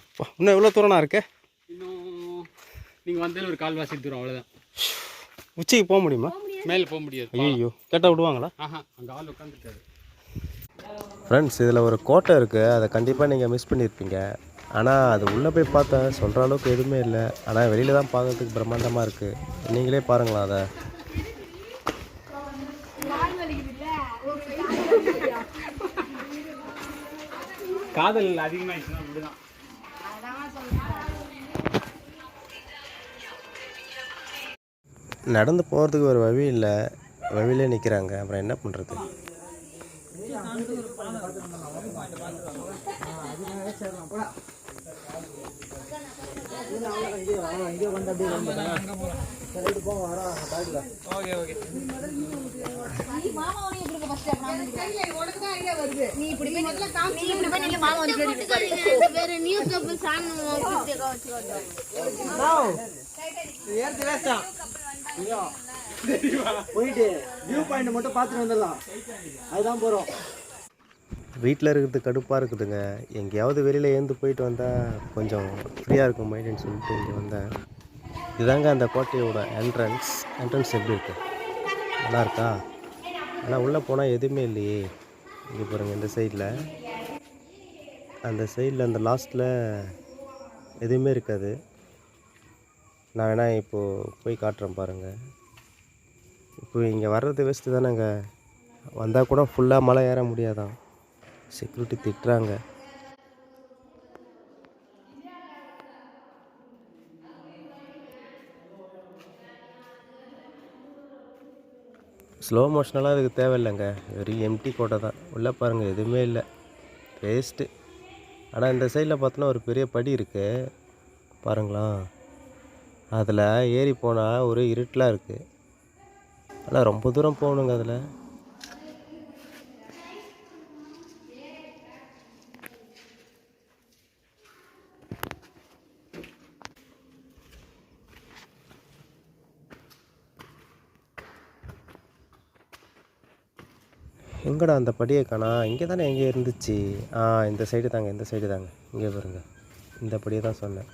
அப்பா, இன்னும் எவ்வளோ தூரம்ண்ணா இருக்கு? இன்னும் நீங்கள் வந்தாலும் ஒரு கால்வாசி தூரம் அவ்வளோதான் உச்சிக்கு போக முடியுமா? மேலே போக முடியாது. ஐயோ கேட்டால் விடுவாங்களா? ஆஹா அங்கே ஆள் உட்காந்துருக்காரு ஃப்ரெண்ட்ஸ் இதில் ஒரு கோட்டை இருக்குது அதை கண்டிப்பாக நீங்கள் மிஸ் பண்ணியிருப்பீங்க ஆனால் அது உள்ளே போய் பார்த்தேன் சொல்கிற அளவுக்கு எதுவுமே இல்லை. ஆனால் வெளியில் தான் பார்க்கறதுக்கு பிரம்மாண்டமாக இருக்குது நீங்களே பாருங்களா அதை. காதல் அதிகமாகிடுச்சுன்னா அப்படிதான். நடந்து போகிறதுக்கு ஒரு வழி இல்லை. வழியிலே நிற்கிறாங்க அப்புறம் என்ன பண்ணுறது நீ போயிட்டு வியூ பாயிண்ட் மட்டும் பார்த்துட்டு வந்துடலாம். அதுதான் போகிறோம் வீட்டில் இருக்கிறது கடுப்பாக இருக்குதுங்க. எங்கேயாவது வெளியில் ஏந்து போயிட்டு வந்தால் கொஞ்சம் ஃப்ரீயாக இருக்கும் மைண்டுன்னு சொல்லிட்டு இங்கே வந்தேன். இதுதாங்க அந்த கோட்டையோட என்ட்ரன்ஸ் என்ட்ரன்ஸ் எப்படி இருக்கு? நல்லா இருக்கா? ஆனால் உள்ளே போனால் எதுவுமே இல்லையே. இங்கே பாருங்கள் இந்த சைடில் அந்த சைடில் அந்த லாஸ்ட்டில் எதுவுமே இருக்காது. நான் வேணால் இப்போது போய் காட்டுறேன் பாருங்கள் இப்போ இங்கே வர்றது வேஸ்ட்டு தானேங்க. வந்தால் கூட ஃபுல்லாக மலை ஏற முடியாதான். செக்யூரிட்டி திட்டுறாங்க. ஸ்லோ மோஷனெலாம் அதுக்கு தேவையில்லைங்க. வெறும் எம்டி கோட்டை தான். உள்ளே பாருங்கள் எதுவுமே இல்லை. வேஸ்ட்டு ஆனால் இந்த சைடில் பார்த்தோன்னா ஒரு பெரிய படி இருக்குது பாருங்களா. அதில் ஏறி போனால் ஒரு இருட்டெலாம் இருக்குது ஆனால் ரொம்ப தூரம் போகணுங்க அதில். எங்கடா அந்த படியை காணா? இங்கே தானே எங்கே இருந்துச்சு? ஆ இந்த சைடு தாங்க இந்த சைடு தாங்க. இங்கே பாருங்க. இந்த படியை தான் சொன்னேன்.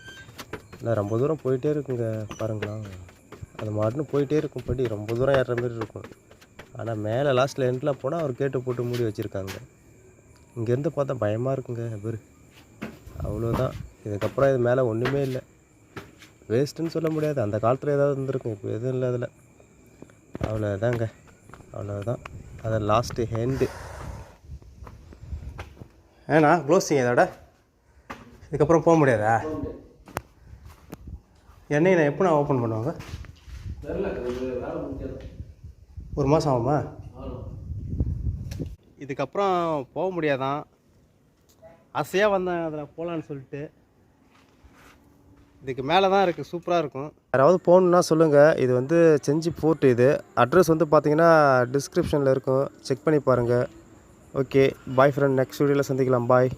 நான் ரொம்ப தூரம் போயிட்டே இருக்குங்க பாருங்களா. அது மாட்டுன்னு போயிட்டே இருக்கும் படி. ரொம்ப தூரம் ஏறுற மாதிரி இருக்கும். ஆனால் மேலே லாஸ்ட்டில் எண்டில் போனால் அவர் கேட்டு போட்டு மூடி வச்சுருக்காங்க. இங்கேருந்து பார்த்தா பயமாக இருக்குங்க பேர் அவ்வளோதான் இதுக்கப்புறம் இது மேலே ஒன்றுமே இல்லை. வேஸ்ட்டுன்னு சொல்ல முடியாது. அந்த காலத்தில் ஏதாவது இருந்திருக்கும். இப்போ எதுவும் இல்லை அதில். அவ்வளோதாங்க அவ்வளோதான் அது லாஸ்ட்டு ஹெண்டு ஏண்ணா க்ளோஸிங் இதோட இதுக்கப்புறம் போக முடியாதா? என்னை நான் எப்போ நான் ஓப்பன் பண்ணுவாங்க? ஒரு மாதம் ஆகுமா? இதுக்கப்புறம் போக முடியாதான். ஆசையாக வந்தேன் அதில் போகலான்னு சொல்லிட்டு. இதுக்கு மேலே தான் இருக்குது சூப்பராக இருக்கும். யாராவது போகணுன்னா சொல்லுங்கள் இது வந்து செஞ்சி ஃபோர்ட் இது. அட்ரஸ் வந்து பார்த்தீங்கன்னா டிஸ்கிரிப்ஷனில் இருக்கும். செக் பண்ணி பாருங்கள் ஓகே பாய் ஃப்ரெண்ட் நெக்ஸ்ட் வீடியோவில் சந்திக்கலாம். பாய்